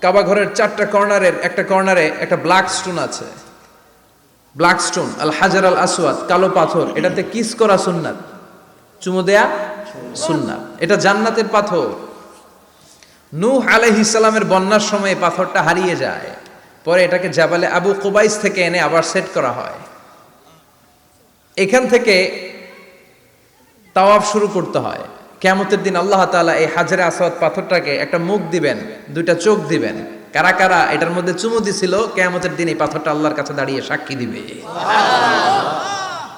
কাবা ঘরের চারটা কর্নারের একটা কর্নারে একটা ব্ল্যাক স্টোন আছে। ব্ল্যাক স্টোন, আল হাজার আল আসওয়াদ, কালো পাথর, এটাতে কিস করা সুন্নাত। চুমু দেয়া সুন্নাত। এটা জান্নাতের পাথর। নূহ আলাইহিস সালামের বন্যার সময়ে পাথরটা হারিয়ে যায়। পরে এটাকে জাবালে আবু কুবাইস থেকে এনে আবার সেট করা হয়। এখান থেকে তাওয়াফ শুরু করতে হয়। কেমতের দিন আল্লাহ তাআলা এই হাজারে আসাদ পাথরটাকে একটা মুখ দিবেন, দুইটা চোখ দিবেন। কারা কারা এটার মধ্যে চুমু দিছিল কেমতের দিন এই পাথরটা আল্লাহর কাছে দাঁড়িয়ে সাক্ষী দিবে।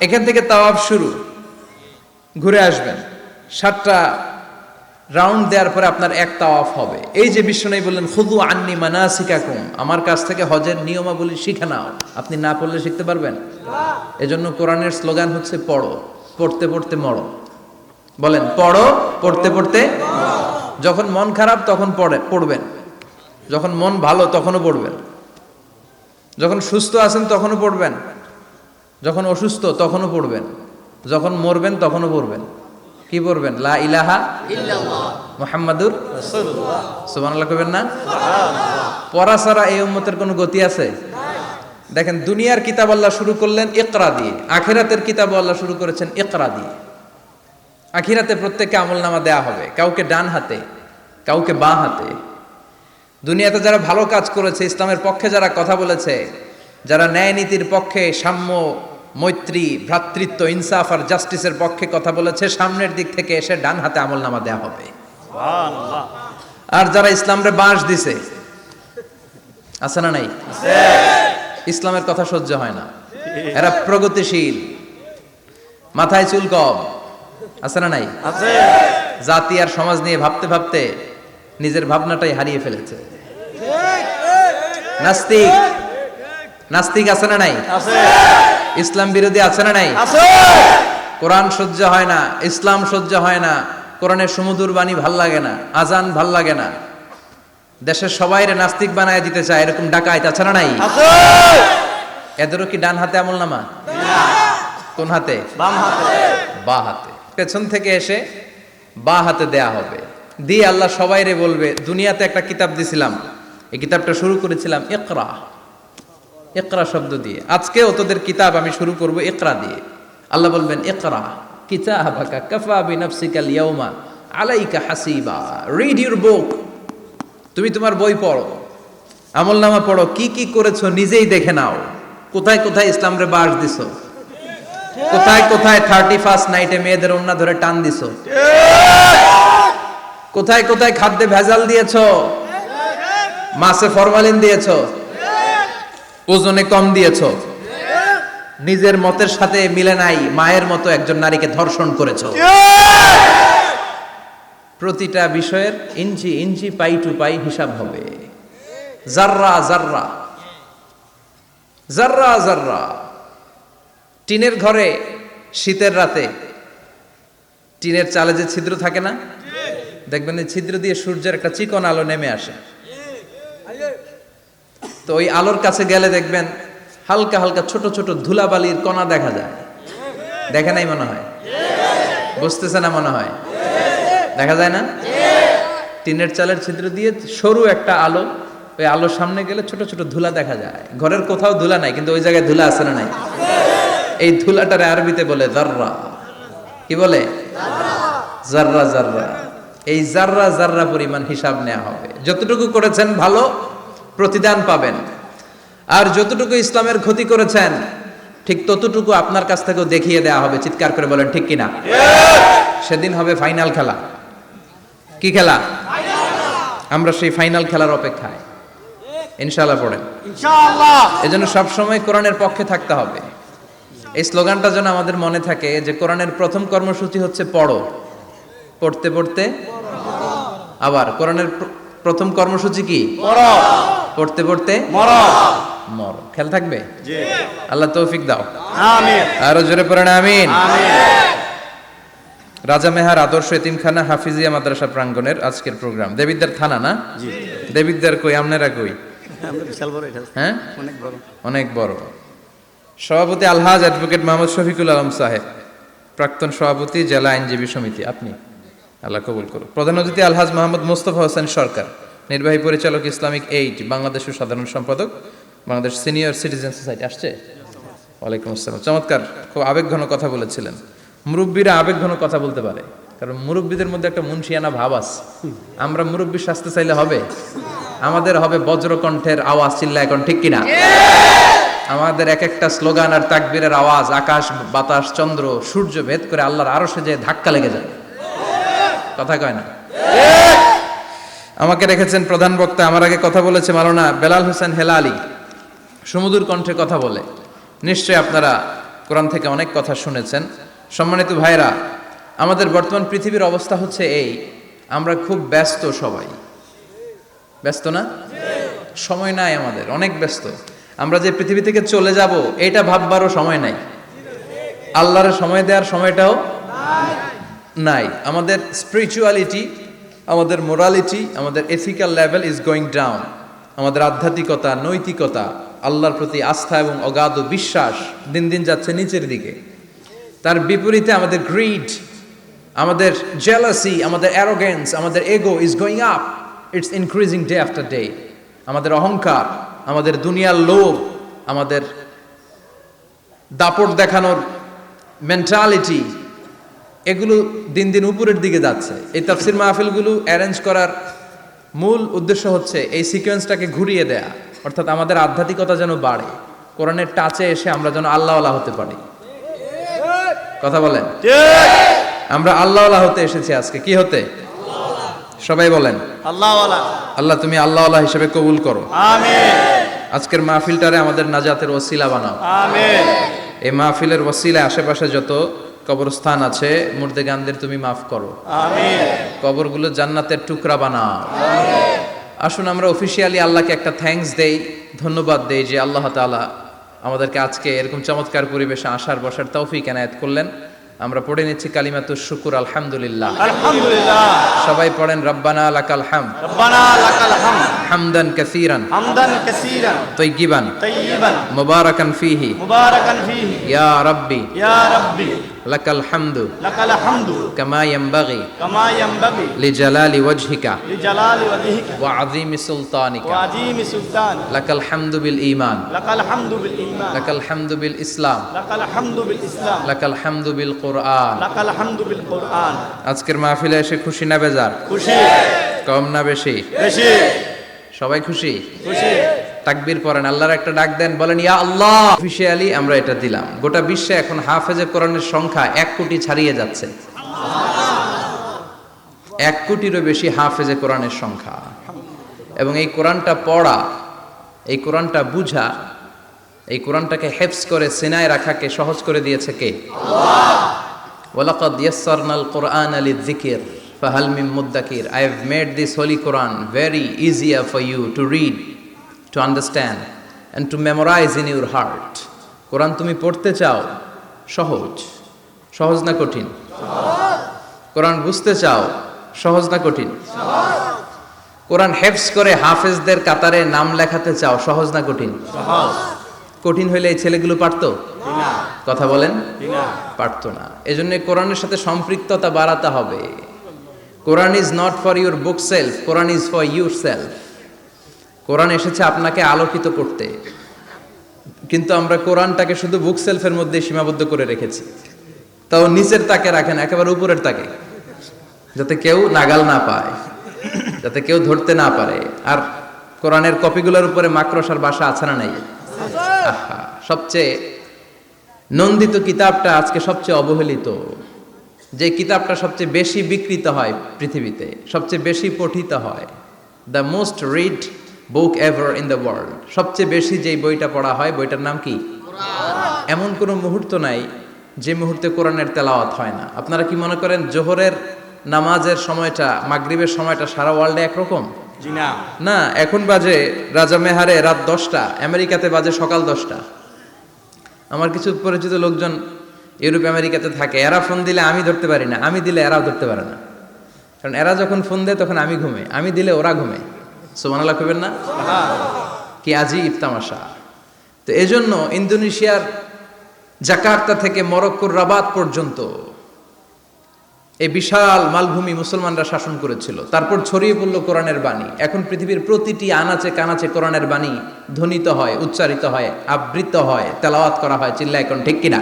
এখান থেকে তাওয়াফ শুরু। ঘুরে আসবেন। সাতটা রাউন্ড দেওয়ার পরে আপনার এক তাওয়াফ হবে। এই যে বিশ্বনবী বললেন খুদু আন্নি মানাসিকাকুম আমার কাছ থেকে হজের নিয়মাবলী শিখে নাও। আপনি না পড়লে শিখতে পারবেন? এজন্য কোরআনের স্লোগান হচ্ছে, পড়ো, পড়তে পড়তে মরো। বলেন, পড়ো, পড়তে পড়তে। যখন মন খারাপ, তখন পড়ে, পড়বেন। যখন মন ভালো, তখনও পড়বেন। যখন সুস্থ আছেন, তখনও পড়বেন। যখন অসুস্থ, তখনও পড়বেন। যখন মরবেন, তখনও পড়বেন। কি পড়বেন? লা ইলাহা মুহাম্মাদুর সুবহানাল্লাহ কইবেন না? পড়া ছাড়া এই উম্মতের কোনো গতি আছে? দেখেন, দুনিয়ার কিতাব আল্লাহ শুরু করলেন ইকরা দিয়ে। আখিরাতের কিতাব আল্লাহ শুরু করেছেন ইকরা দিয়ে। আখিরাতে প্রত্যেককে আমল নামা দেয়া হবে। কাউকে ডান হাতে কাউকে বাঁ হাতে। দুনিয়াতে যারা ভালো কাজ করেছে ইসলামের পক্ষে যারা কথা বলেছে যারা ন্যায় নীতির পক্ষে সাম্য মৈত্রী ভ্রাতৃত্ব ইনসাফ আর জাস্টিসের পক্ষে কথা বলেছে সামনের দিক থেকে এসে ডান হাতে আমল নামা দেওয়া হবে আর যারা ইসলামরে বাঁশ দিছে আছে না নাই? ইসলামের কথা সহ্য হয় না। এরা প্রগতিশীল মাথায় চুল কম। আছে না নাই? আছে। জাতি আর সমাজ নিয়ে ভাবতে ভাবতে নিজের ভাবনাটাই হারিয়ে ফেলেছে। নাস্তিক? নাস্তিক আছে না নাই? আছে। ইসলাম বিরোধী আছে না নাই? আছে। কোরআন সহ্য হয় না ইসলাম সহ্য হয় না কোরআনের সমুদুর বাণী ভালো লাগে না আজান ভালো লাগে না। দেশের সবাইরে নাস্তিক বানায় দিতে চায় এরকম ডাকাইত আছে না নাই? আছে। এদেরও কি ডান হাতে আমল নামা? কোন হাতে? বাম হাতে। বা হাতে। পেছন থেকে এসে বা হাতে দেয়া হবে। দিয়ে আল্লাহ সবাইরে বলবে, দুনিয়াতে একটা কিতাব দিছিলাম। এই কিতাবটা শুরু করেছিলাম ইকরা। ইকরা শব্দ দিয়ে। আজকেও তোদের কিতাব আমি শুরু করব ইকরা দিয়ে। আল্লাহ বলবেন, ইকরা, কিতাবাকা কাফা বিনাফসিকাল ইয়াউমা আলাইকা হাসিবা। রিড ইউর বুক তুমি তোমার বই পড়ো। আমল নামা পড়ো। কি কি করেছ নিজেই দেখে নাও। কোথায় কোথায় ইসলামরে বাস দিছো? কোথায় কোথায় থার্টি ফার্স্ট নাইটে মেয়েদের অন্য ধরে টান দিছো? কোথায় কোথায় খাদ্যে ভেজাল দিয়েছ? মাছে ফরমালিন দিয়েছ? ওজনে কম দিয়েছ? নিজের মতের সাথে মিলে নাই, মায়ের মতো একজন নারীকে ধর্ষণ করেছ। প্রতিটা বিষয়ের ইঞ্চি ইঞ্চি, পাই টু পাই হিসাব হবে। জাররা জাররা। জাররা জাররা। টিনের ঘরে শীতের রাতে টিনের চালে যে ছিদ্র থাকে না? দেখবেন এই ছিদ্র দিয়ে সূর্যের একটা চিকন আলো নেমে আসে। তো ওই আলোর কাছে গেলে দেখবেন হালকা হালকা ছোট ছোট ধুলাবালির কণা দেখা যায়। দেখে নাই মনে হয়? বুঝতেছে না মনে হয়? দেখা যায় না? টিনের চালের ছিদ্র দিয়ে সরু একটা আলো, ওই আলোর সামনে গেলে ছোট ছোট ধুলা দেখা যায়। ঘরের কোথাও ধুলা নাই, কিন্তু ওই জায়গায় ধুলা আছে না নাই? এই ধুলাটারে আরবিতে বলে জাররা। কি বলে? জাররা জাররা। এই জাররা জাররা পরিমাণ হিসাব নেওয়া হবে। যতটুকু করেছেন ভালো প্রতিদান পাবেন। আর যতটুকু ইসলামের ক্ষতি করেছেন ঠিক ততটুকু আপনার কাছ থেকেও দেখিয়ে দেওয়া হবে। চিৎকার করে বলেন ঠিক কিনা? সেদিন হবে ফাইনাল খেলা। কি খেলা? আমরা সেই ফাইনাল খেলার অপেক্ষায়। ইনশাআল্লাহ পড়েন। ইনশাআল্লাহ। এজন্য সবসময় কোরআনের পক্ষে থাকতে হবে। এই স্লোগানটা যেন আমাদের মনে থাকে যে কোরআনের প্রথম কর্মসূচি হচ্ছে পড়ো। পড়তে পড়তে? আবার কোরআনের প্রথম কর্মসূচি কি? পড়তে পড়তে? মর। খেয়াল থাকবে? আল্লাহ তৌফিক দাও। আরও জোরে পড়েন আমিন। আমিন। রাজা মেহার আদর্শ এতিমখানা হাফিজিয়া মাদ্রাসা প্রাঙ্গনের আজকের প্রোগ্রাম। দেবিদ্দার থানা না? জি। দেবিদ্দার কই? আপনারা কই? হ্যাঁ? অনেক বড়। অনেক বড়। সভাপতি আলহাজ অ্যাডভোকেট মোহাম্মদ শফিকুল আলম সাহেব, প্রাক্তন সভাপতি, জেলা আইনজীবী সমিতি, আপনি? আল্লাহ কবুল করুন প্রধান অতিথি আলহাজ মোহাম্মদ মোস্তফা হোসেন সরকার, নির্বাহী পরিচালক ইসলামিক এইড বাংলাদেশের সাধারণ সম্পাদক, বাংলাদেশ সিনিয়র সিটিজেন সোসাইটি, আসছে? ওয়ালাইকুম আসসালাম। চমৎকার, খুব আবেগঘন কথা বলেছিলেন। মুরব্বীরা আবেগঘন কথা বলতে পারে, কারণ মুরব্বীদের মধ্যে একটা মুন্সিয়ানা ভাব আছে। আমরা মুরব্বী শাস্তে চাইলে হবে। আমাদের হবে বজ্রকণ্ঠের আওয়াজ চিল্লা এখন ঠিক কিনা? আমাদের এক একটা স্লোগান আর তাকবীরের আওয়াজ, আকাশ, বাতাস, চন্দ্র, সূর্য ভেদ করে আল্লাহর আরও সে যে ধাক্কা লেগে যায়। কথা কয় না? আমাকে রেখেছেন প্রধান বক্তা, আমার আগে কথা বলেছে মালানা বেলাল হোসেন হেলালি। সমুদুর কণ্ঠে কথা বলে। নিশ্চয়ই আপনারা কোরআন থেকে অনেক কথা শুনেছেন। সম্মানিত ভাইরা আমাদের বর্তমান পৃথিবীর অবস্থা হচ্ছে এই, আমরা খুব ব্যস্ত সবাই। ব্যস্ত না? সময় নাই আমাদের, অনেক ব্যস্ত। আমরা যে পৃথিবী থেকে চলে যাব, এটা ভাববারও সময় নাই। আল্লাহর সময় দেওয়ার সময়টাও নাই। আমাদের স্পিরিচুয়ালিটি আমাদের মোরালিটি আমাদের ethical level is going down আমাদের আধ্যাত্মিকতা, নৈতিকতা, আল্লাহর প্রতি আস্থা এবং অগাধ বিশ্বাস দিন দিন যাচ্ছে নিচের দিকে। তার বিপরীতে আমাদের গ্রিড আমাদের জেলাসি আমাদের অ্যারোগেন্স আমাদের ego is going up it's increasing day after day আমাদের অহংকার আমাদের দুনিয়ার লোভ আমাদের দাপট দেখানোর মেন্টালিটি এগুলো দিন দিন উপরের দিকে যাচ্ছে। এই তাফসির মাহফিলগুলো অ্যারেঞ্জ করার মূল উদ্দেশ্য হচ্ছে এই সিকোয়েন্সটাকে ঘুরিয়ে দেয়া। অর্থাৎ আমাদের আধ্যাত্মিকতা যেন বাড়ে। কোরআনের টাচে এসে আমরা যেন আল্লাহওয়ালা হতে পারি। কথা বলেন? আমরা আল্লাহওয়ালা হতে এসেছি আজকে। কি হতে? সবাই বলেন। আল্লাহ আল্লাহ তুমি আল্লাহওয়ালা হিসেবে কবুল করো। আজকের মাহফিলটারে আমাদের নাজাতের ওসিলা বানাও। এই মাহফিলের ওসিলা আশেপাশে যত কবরস্থান আছে মুর্দে গানদের তুমি মাফ করো। কবরগুলো জান্নাতের টুকরা বানাও। আসুন আমরা অফিসিয়ালি আল্লাহকে একটা থ্যাঙ্কস দেই ধন্যবাদ দেই যে আল্লাহ তাআলা আমাদেরকে আজকে এরকম চমৎকার পরিবেশে আসার বসার তৌফিক এনায়েত করলেন। আমরা পড়ে নিচ্ছি কালিমাতুর শুকুর আলহামদুলিল্লাহ। আলহামদুলিল্লাহ। সবাই পড়েন রব্বানা লাকাল হাম রব্বানা লাকাল হাম হামদান কাসীরান। হামদান কাসীরান। তাইয়িবান তাইয়িবান মুবারাকান ফিহি। মুবারাকান ফীহি। ইয়া রাব্বি। ইয়া রাব্বি। লাকাল হামদু। লাকাল হামদু। কামা ইয়ানবাগি কামা ইয়ানবাগি লিজালালি ওয়াজহিকা। লিজালালি ওয়াজহিকা। ওয়া আযীমি সুলতানিকা। ওয়া আযীমি সুলতান। লাকাল হামদু বিল ঈমান। লাকাল হামদু বিল ঈমান। লাকাল হামদু বিল ইসলাম। লাকাল হামদু বিল ইসলাম। লাকাল হামদু বিল কোরআন লাকাল হামদু বিল কুরআন আজকের মাহফিলে এসে খুশি না বেজার? খুশি। কম না বেশি? বেশি। সবাই খুশি? খুশি। তাকবীর পড়েন, আল্লাহর একটা ডাক দেন, বলেন, ইয়া আল্লাহ! অফিসিয়ালি আমরা এটা দিলাম। গোটা বিশ্বে এখন হাফেজে কোরআনের সংখ্যা এক কোটি ছাড়িয়ে যাচ্ছে। এক কোটিরও বেশি হাফেজে কোরআনের সংখ্যা। এবং এই কোরআনটা পড়া, এই কোরআনটা বুঝা, এই কোরআনটাকে হেফস করে সিনায় রাখাকে সহজ করে দিয়েছে কে? ওয়ালাকাদ ইয়াসসারনাল কোরআন আলি যিকির ফাহাল মুদ্দাকির। I have made this holy Quran very easier for you to read to understand and to memorize in your heart Quran তুমি পড়তে চাও সহজ। সহজ না কঠিন? কোরআন বুঝতে চাও, সহজ না কঠিন? কোরআন হেফস করে হাফেজদের কাতারে নাম লেখাতে চাও, সহজ না কঠিন? কঠিন হইলে এই ছেলেগুলো পারতো? কথা বলেন? পারতো না। এজন্য কোরআনের সাথে সম্পৃক্ততা বাড়াতে হবে। Quran is not for your book self Quran is for your self Quran এসেছে আপনাকে আলোকিত করতে। কিন্তু আমরা কোরআনটাকে শুধু বুক সেলফের মধ্যে সীমাবদ্ধ করে রেখেছি। তাও নিচের তাকে রাখেন একেবারে উপরের তাকে। যাতে কেউ নাগাল না পায়, যাতে কেউ ধরতে না পারে। আর কোরআনের কপিগুলোর উপরে মাকড়সার বাসা আছে না নাই? সবচেয়ে নন্দিত কিতাবটা আজকে সবচেয়ে অবহেলিত। যে কিতাবটা সবচেয়ে বেশি বিকৃত হয় পৃথিবীতে, সবচেয়ে বেশি পঠিত হয় the most read book ever in the world সবচেয়ে বেশি যেই বইটা পড়া হয় বইটার নাম কি? এমন কোনো মুহূর্ত নাই যে মুহূর্তে কোরআনের তেলাওয়াত হয় না। আপনারা কি মনে করেন জোহরের নামাজের সময়টা মাগরিবের সময়টা সারা ওয়ার্ল্ডে একরকম? না। না এখন বাজে রাজা মেহারে রাত দশটা আমেরিকাতে বাজে সকাল দশটা। আমার কিছু পরিচিত লোকজন ইউরোপ আমেরিকাতে থাকে। এরা ফোন দিলে আমি ধরতে পারি না। আমি দিলে এরাও ধরতে পারে না। কারণ এরা যখন ফোন দেয় তখন আমি ঘুমে আমি দিলে ওরা ঘুমে সোমানাল্লাহ কবেন না? কি আজই তামাশা। তো এজন্য ইন্দোনেশিয়ার জাকার্তা থেকে মরক্কোর রাবাত পর্যন্ত এই বিশাল মালভূমি মুসলমানরা শাসন করেছিল। তারপর ছড়িয়ে পড়ল কোরআনের বাণী। এখন পৃথিবীর প্রতিটি আনাচে কানাচে কোরআনের বাণী ধ্বনিত হয়, উচ্চারিত হয়, আবৃত হয়, তেলাওয়াত করা হয়। চিল্লা এখন ঠিক কিনা?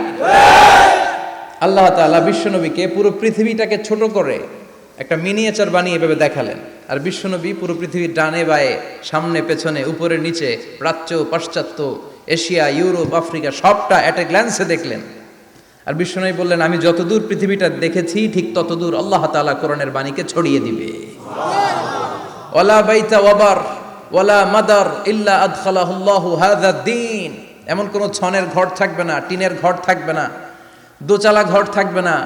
আল্লাহ তাআলা বিশ্বনবীকে পুরো পৃথিবীটাকে ছোট করে একটা মিনিয়েচার বানিয়ে এভাবে দেখালেন। আর বিশ্বনবী পুরো পৃথিবীর ডানে বায়ে, সামনে, পেছনে, উপরে, নিচে, প্রাচ্য, পাশ্চাত্য, এশিয়া, ইউরোপ, আফ্রিকা, সবটা অ্যাট এ গ্ল্যান্সে দেখলেন। আর বিশ্বনবী বললেন, আমি যতদূর পৃথিবীটা দেখেছি, ঠিক ততদূর আল্লাহ তাআলা কোরআনের বাণীকে ছড়িয়ে দিবে। ওয়ালা বাইতা ওয়াবার, ওয়ালা মাদার ইল্লা আদখালাহুল্লাহু হাযা দ্বীন। এমন কোনো ছনের ঘর থাকবে না, টিনের ঘর থাকবে না, দোচালা ঘর থাকবে না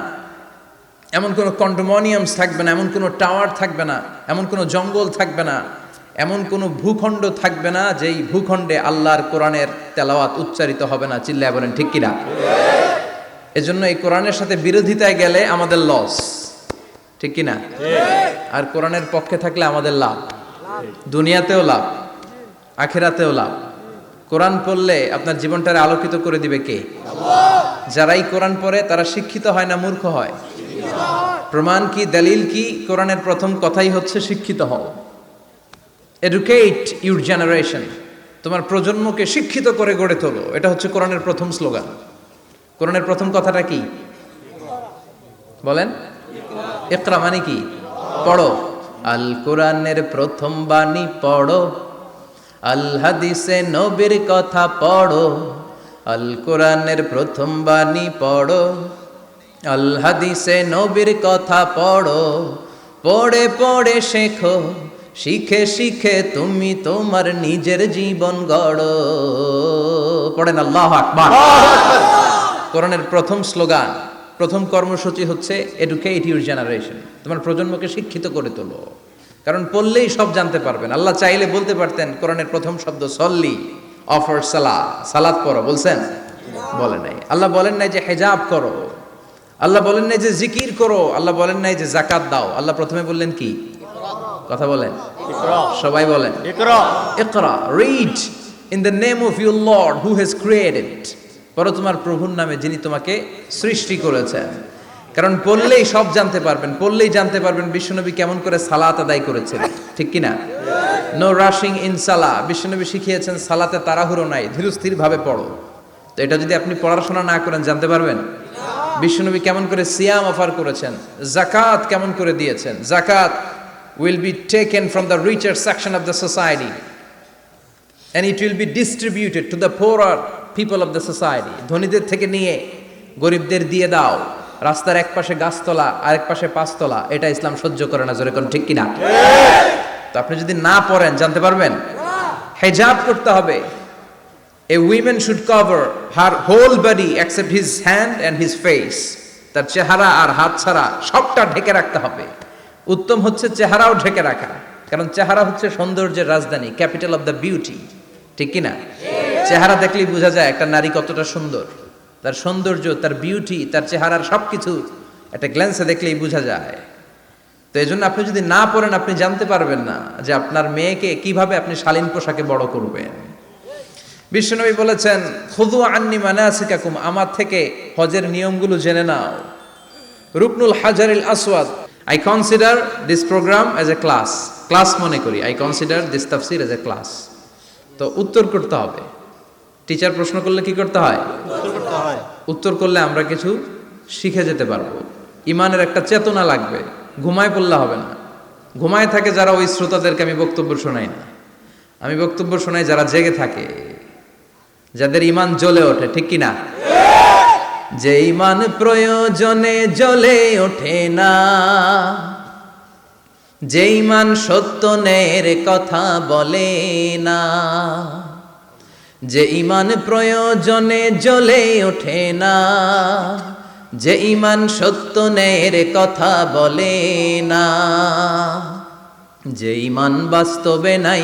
এমন কোনো কন্ডোমোনিয়ামস থাকবে না, এমন কোনো টাওয়ার থাকবে না, এমন কোনো জঙ্গল থাকবে না, এমন কোনো ভূখণ্ড থাকবে না যেই ভূখণ্ডে আল্লাহর কোরআনের তেলাওয়াত উচ্চারিত হবে না। চিল্লায় বলেন, ঠিক কিনা? এজন্য এই কোরআনের সাথে বিরোধিতায় গেলে আমাদের লস ঠিক কিনা? আর কোরআনের পক্ষে থাকলে আমাদের লাভ, দুনিয়াতেও লাভ, আখেরাতেও লাভ। কোরআন পড়লে আপনার জীবনটারে আলোকিত করে দিবে কে? যারাই কোরআন পড়ে তারা শিক্ষিত হয় না, মূর্খ হয়। প্রমাণ কি, দলিল কি? কোরআনের প্রথম কথাই হচ্ছে শিক্ষিত হও। এডুকেট ইউর জেনারেশন তোমার প্রজন্মকে শিক্ষিত করে গড়ে তোলো। এটা হচ্ছে কোরআনের প্রথম স্লোগান। কোরআনের প্রথম কথাটা কি? বলেন। ইকরা মানে কি? পড়ো। আল কোরআনের প্রথম বাণী পড়ো। আল হাদিসে নবীর কথা পড়ো। আল কোরআনের প্রথম বাণী পড়ো। আল হাদিসে নবীর কথা পড়ো, পড়ে পড়ে শেখো, শিখে শিখে তুমি তোমার নিজের জীবন গড়ো। পড়েন আল্লাহ আকবার। কোরআনের প্রথম স্লোগান, প্রথম কর্মসূচি হচ্ছে এডুকেট ইউর জেনারেশন তোমার প্রজন্মকে শিক্ষিত করে তোলো। কারণ পড়লেই সব জানতে পারবেন। আল্লাহ চাইলে বলতে পারতেন, কোরআনের প্রথম শব্দ সল্লি অফার সালা সালাত পড়ো, বলছেন? বলে নাই। আল্লাহ বলেন নাই যে হেজাব করো। আল্লাহ বলেন নাই যে জিকির করো আল্লাহ বলেন নাই যে জাকাত দাও। আল্লাহ প্রথমে বললেন কি? কথা বলেন। সবাই বলেন। ইকরা। Read in the name of your lord who has created পড়ো তোমার প্রভুর নামে যিনি তোমাকে সৃষ্টি করেছেন। কারণ পড়লেই সব জানতে পারবেন পড়লেই জানতে পারবেন বিশ্বনবী কেমন করে সালাত আদায় করেছেন। ঠিক কি না নো রাশিং ইন সালা বিশ্বনবী শিখিয়েছেন সালাতে তাড়াহুড়ো নাই ধীরস্থির ভাবে পড়ো। তো এটা যদি আপনি পড়াশোনা না করেন জানতে পারবেন? বিশ্বনবী কেমন করে সিয়াম অফার করেছেন? জাকাত কেমন করে দিয়েছেন? জাকাত will be taken from the richer section of the society and it will be distributed to the poorer people of the society. ধনীদের থেকে নিয়ে গরিবদের দিয়ে দাও। রাস্তার এক পাশে গাছতলা আর এক পাশে পাঁচতলা এটা ইসলাম সহ্য করে না যেরকম কোন ঠিক কিনা? তো আপনি যদি না পড়েন জানতে পারবেন? হেজাব করতে হবে। A women should cover her whole body accept his hand and his face তার চেহারা আর হাত ছাড়া সবটা ঢেকে রাখতে হবে। উত্তম হচ্ছে চেহারাও ঢেকে রাখা। কারণ চেহারা হচ্ছে সৌন্দর্যের রাজধানী, ক্যাপিটাল অফ দ্য বিউটি। ঠিক কি না চেহারা দেখলেই বোঝা যায় একটা নারী কতটা সুন্দর। তার সৌন্দর্য, তার বিউটি, তার চেহারার সবকিছু একটা গ্ল্যান্সে দেখলেই বোঝা যায়। তো এই জন্য আপনি যদি না পড়েন, আপনি জানতে পারবেন না যে আপনার মেয়েকে কীভাবে আপনি শালীন পোশাকে বড় করবেন। বিশ্বনবী বলেছেন খুদু আন্নি মানাসিকাকুম, আমার থেকে হজের নিয়মগুলো জেনে নাও। রুকনুল হাজারিল আসওয়াদ I consider this program as a class class মনে করি আই কনসিডার দিস তাফসির অ্যাজ এ ক্লাস তো উত্তর করতে হবে। টিচার প্রশ্ন করলে কি করতে হয় উত্তর করতে হয়? উত্তর করলে আমরা কিছু শিখে যেতে পারব। ইমানের একটা চেতনা লাগবে, ঘুমায় পড়লে হবে না। ঘুমায় থাকে যারা ওই শ্রোতাদেরকে আমি বক্তব্য শোনাই না। আমি বক্তব্য শোনাই যারা জেগে থাকে। যাদের ইমান জ্বলে ওঠে, ঠিক কি না যে ইমান প্রয়োজনে জ্বলে ওঠে না। যে ইমান সত্য ন্যায়ের কথা বলে না। যে ইমান প্রয়োজনে জ্বলে ওঠে না। যে ইমান সত্য ন্যায়ের কথা বলে না। যে ইমান বাস্তবে নাই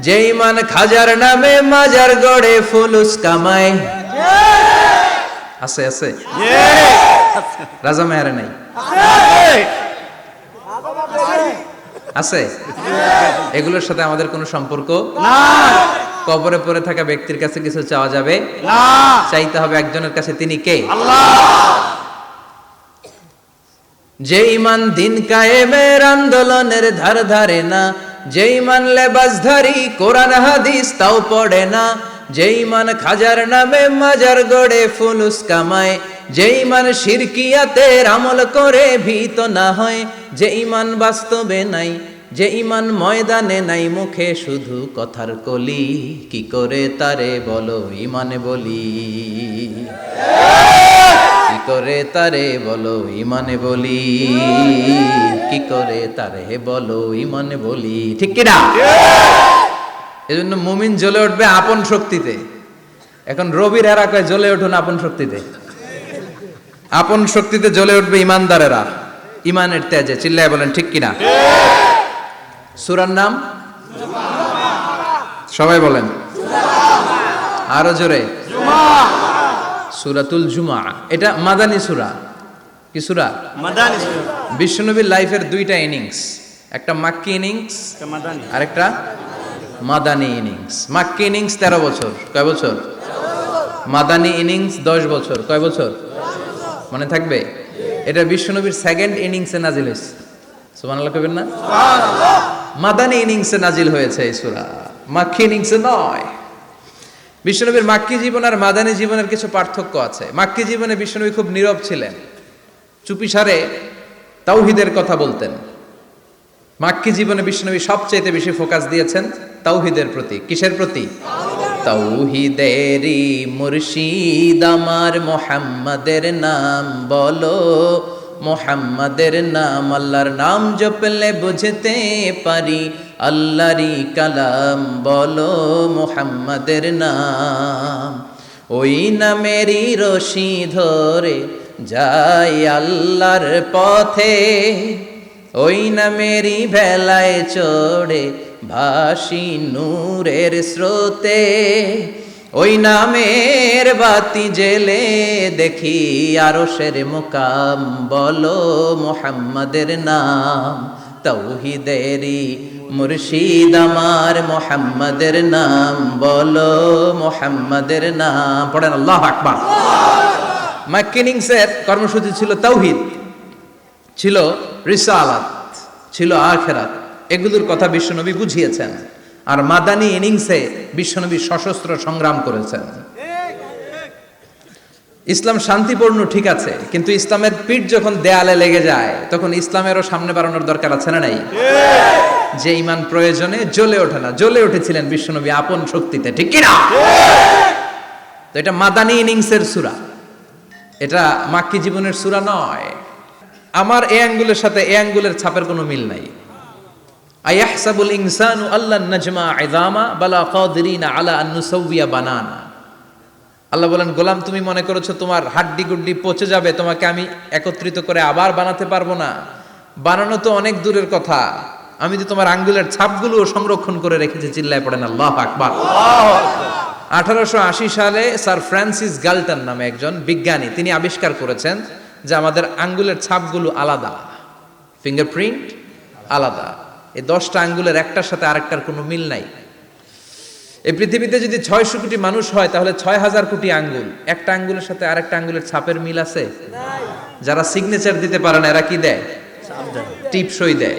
যে ইমান খাজার নামে মাজার গড়ে ফুলুস কামায় আছে আছে। রাজা মেয়ারে নাই। আছে? এগুলোর সাথে আমাদের কোনো সম্পর্ক না। কবরে পড়ে থাকা ব্যক্তির কাছে কিছু চাওয়া যাবে? না। চাইতে হবে একজনের কাছে তিনি কে? আল্লাহ। যে ইমান দিন কায়েমের আন্দোলনের ধার ধারে না যে ইমান লেবাসধারী কোরআন, হাদিস, তাও পড়ে না। যে ইমান খাজার নামে মাজার গড়ে ফুলুস কামায়। যে ইমান শিরকিয়াতের আমল করে ভীত না হয়। যে ইমান বাস্তবে নাই যে ইমান ময়দানে নাই, মুখে শুধু কথার কলি। কি করে তারে বলো, ইমানে বলি? কি করে তারে বলো ইমানে বলি? কি করে তারে বলো ইমানে বলি? ঠিক কিনা? এজন্য মুমিন জ্বলে উঠবে আপন শক্তিতে। এখন রবির এরা কয়, জ্বলে উঠুন আপন শক্তিতে। আপন শক্তিতে জ্বলে উঠবে ইমানদারেরা। ইমানের তেজে, চিল্লায় বলেন, ঠিক কিনা? সুরার নাম? সবাই বলেন। আরও জোরে। সুরাতুল জুমা এটা মাদানী সুরা। কি সুরা? মাদানি সুরা। বিশ্বনবীর লাইফের দুইটা ইনিংস। একটা মাক্কি ইনিংস মাদানি। আরেকটা মাদানী ইনিংস। মাক্কি ইনিংস তেরো বছর। কয় বছর? মাদানী ইনিংস দশ বছর। কয় বছর? মনে থাকবে? এটা বিশ্বনবীর সেকেন্ড ইনিংসে নাজিল হয়েছে। সুবহানাল্লাহ কবেন না? মাদানী ইনিংসে নাজিল হয়েছে এই সূরা। মাক্কি ইনিংসে নয়। বিশ্বনবীর মাক্কি জীবন আর মাদানী জীবনের কিছু পার্থক্য আছে। মাক্কি জীবনে বিশ্বনবী খুব নীরব ছিলেন। চুপিসারে তাওহিদের কথা বলতেন। মাক্কি জীবনে বিশ্বনবী সবচেয়ে বেশি ফোকাস দিয়েছেন তাওহিদের প্রতি। কিসের প্রতি? তাওহিদেরই মুর্শিদ আমার মোহাম্মদের নাম বলো। মোহাম্মদের নাম আল্লাহর নাম জপলে বুঝতে পারি। আল্লাহরই কালাম, বলো মোহাম্মদের নাম। ওই নামেরই রশি ধরে যাই আল্লাহর পথে। ওই নামেরই ভেলায় চড়ে ভাসি নূরের স্রোতে। ওই নামের বাতি জেলে দেখি আরও সের মুকাম, বলো মোহাম্মদের নাম। তৌহিদেরি মুর্শিদ আমার মোহাম্মদের নাম বলো, মোহাম্মদের নাম। পড়েন আল্লাহ আকবার। ম্যাকিনিংসের কর্মসূচি ছিল তৌহিদ ছিল রিসালাত, ছিল আখেরাত। এগুলোর কথা বিশ্বনবী বুঝিয়েছেন। আর মাদানি ইনিংসে বিশ্বনবী সশস্ত্র সংগ্রাম করেছেন। ইসলাম শান্তিপূর্ণ ঠিক আছে, কিন্তু ইসলামের পিঠ যখন দেয়ালে লেগে যায়, তখন ইসলামেরও সামনে বাড়ানোর দরকার আছে না নাই? যে ইমান প্রয়োজনে জ্বলে ওঠে না। জ্বলে উঠেছিলেন বিশ্বনবী আপন শক্তিতে, ঠিক কিনা তো এটা মাদানী ইনিংসের সুরা। এটা মাক্কি জীবনের সুরা নয়। আমার এ আঙ্গুলের সাথে এ আঙ্গুলের ছাপের কোনো মিল নাই। আয়াহসাবুল ইনসানু আল্লাহ নাজমা ইদামা বালা কাদিরিনা আলা আন নুসাউবিয়া বানানা। আল্লাহ বলেন, গোলাম, তুমি মনে করেছ তোমার হাড্ডি গুড্ডি পচে যাবে, তোমাকে আমি একত্রিত করে আবার বানাতে পারব না। বানানো তো অনেক দূরের কথা। আমি তো তোমার আঙ্গুলের ছাপগুলো সংরক্ষণ করে রেখেছি চিল্লায় পড়েন আল্লাহ আকবার। আঠারোশো আশি সালে স্যার ফ্রান্সিস গাল্টন নামে একজন বিজ্ঞানী তিনি আবিষ্কার করেছেন যে আমাদের আঙ্গুলের ছাপগুলো আলাদা ফিঙ্গারপ্রিন্ট আলাদা। এই দশটা আঙ্গুলের একটার সাথে আরেকটার কোনো মিল নাই। এই পৃথিবীতে যদি ছয়শো কোটি মানুষ হয় তাহলে ছয় হাজার কোটি আঙ্গুল। একটা আঙ্গুলের সাথে আরেকটা আঙ্গুলের ছাপের মিল আছে? যারা সিগনেচার দিতে পারে না এরা কি দেয়। টিপসই দেয়।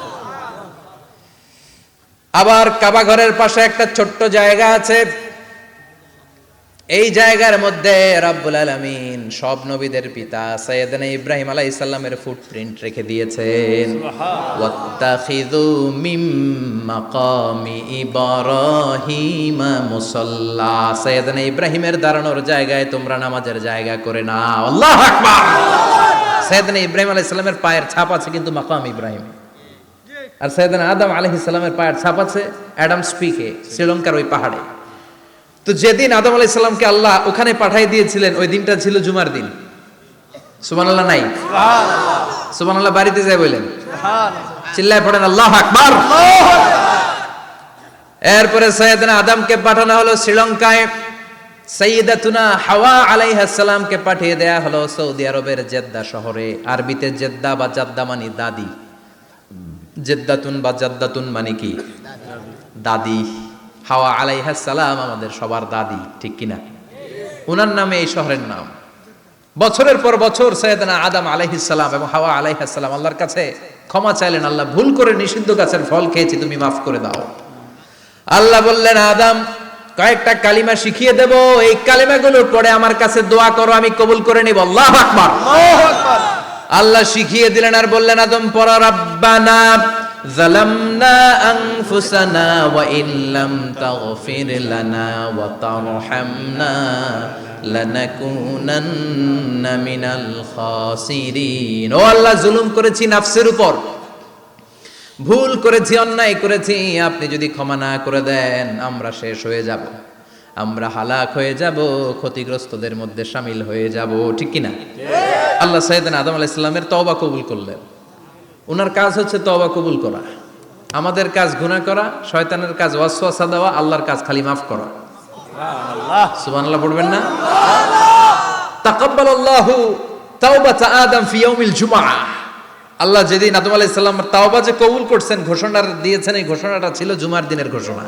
আবার কাবা ঘরের পাশে একটা ছোট্ট জায়গা আছে। এই জায়গার মধ্যে রাব্বুল আলামিন সব নবীদের পিতা সৈয়দনা ইব্রাহিম আলাইহিস সালামের ফুটপ্রিন্ট রেখে দিয়েছেন। ওয়াত্তাখিযু মিম মাকামি ইব্রাহিম মুসাল্লা। সৈয়দনা ইব্রাহিমের দাঁড়ানোর জায়গায় তোমরা নামাজের জায়গা করে নাও। আল্লাহু আকবার! সৈয়দনা ইব্রাহিম আলাইহিস সালামের পায়ের ছাপ আছে কিন্তু মাকাম ইব্রাহিম। আর সৈয়দনা আদম আলাইহিস সালামের পায়ের ছাপ আছে অ্যাডাম স্পিকে শ্রীলঙ্কার ওই পাহাড়ে। তো যেদিন আদম আলাইহিস সালামকে আল্লাহ ওখানে পাঠাই দিয়েছিলেন ওই দিনটা ছিল জুমার দিন। সুবহানাল্লাহ নাই? সুবহানাল্লাহ। বাড়িতে যায় বললেন চিল্লায় পড়েন আল্লাহ আকবার! এরপরে সৈয়দনা আদমকে পাঠানো হলো শ্রীলঙ্কায়। সৈয়দাতুনা হাওয়া আলাইহিস সালামকে পাঠিয়ে দেয়া হলো সৌদি আরবের জেদ্দা শহরে। আরবিতে জেদ্দা বা জাদ্দা মানে দাদি। জেদ্দাতুন বা জাদ্দাতুন মানে কি? দাদি। হাওয়া আলাইহাস সালাম আমাদের সবার দাদি, ঠিক কিনা? ওনার নামে এই শহরের নাম। বছরের পর বছর সৈয়দনা আদম আলাইহিস সালাম এবং হাওয়া আলাইহিস সালাম আল্লাহর কাছে ক্ষমা চাইলেন, আল্লাহ ভুল করে নিষিদ্ধ গাছের ফল খেয়েছি, তুমি মাফ করে দাও। আল্লাহ বললেন, আদম, কয়েকটা কালিমা শিখিয়ে দেব, এই কালিমাগুলোর পরে আমার কাছে দোয়া করো, আমি কবুল করে নিব। আল্লাহ আকবার। আল্লাহু আকবার। আল্লাহ শিখিয়ে দিলেন আর বললেন, আদম, পড়া, রাব্বানা জালামনা আনফুসানা ওয়া ইল্লাম তাগফির লানা ওয়া তারহামনা লানাকুনান্না মিনাল খাসিরিন। ও আল্লাহ, জুলুম করেছি নাফসের উপর, ভুল করেছি, অন্যায় করেছি, আপনি যদি ক্ষমা না করে দেন, আমরা শেষ হয়ে যাব, আমরা হালাক হয়ে যাব, ক্ষতিগ্রস্তদের মধ্যে সামিল হয়ে যাব, ঠিক কিনা? আল্লাহ সাইদান আদম আলাহ ইসলামের তওবা কবুল করলেন। ওনার কাজ হচ্ছে তওবা কবুল করা। আমাদের কাজ গুনাহ করা শয়তানের কাজ ওয়াসওয়াসা দেওয়া আল্লাহর কাজ খালি মাফ করা। আল্লাহ সুবহানাল্লাহ পড়বেন না? তাকাব্বালাল্লাহু তাওবাতা আদম ফি ইয়াউমিল জুমআ। আল্লাহ যেদিন আদম আলাইহিস সালাম তাওবা যে কবুল করছেন ঘোষণা দিয়েছেন এই ঘোষণাটা ছিল জুমার দিনের ঘোষণা।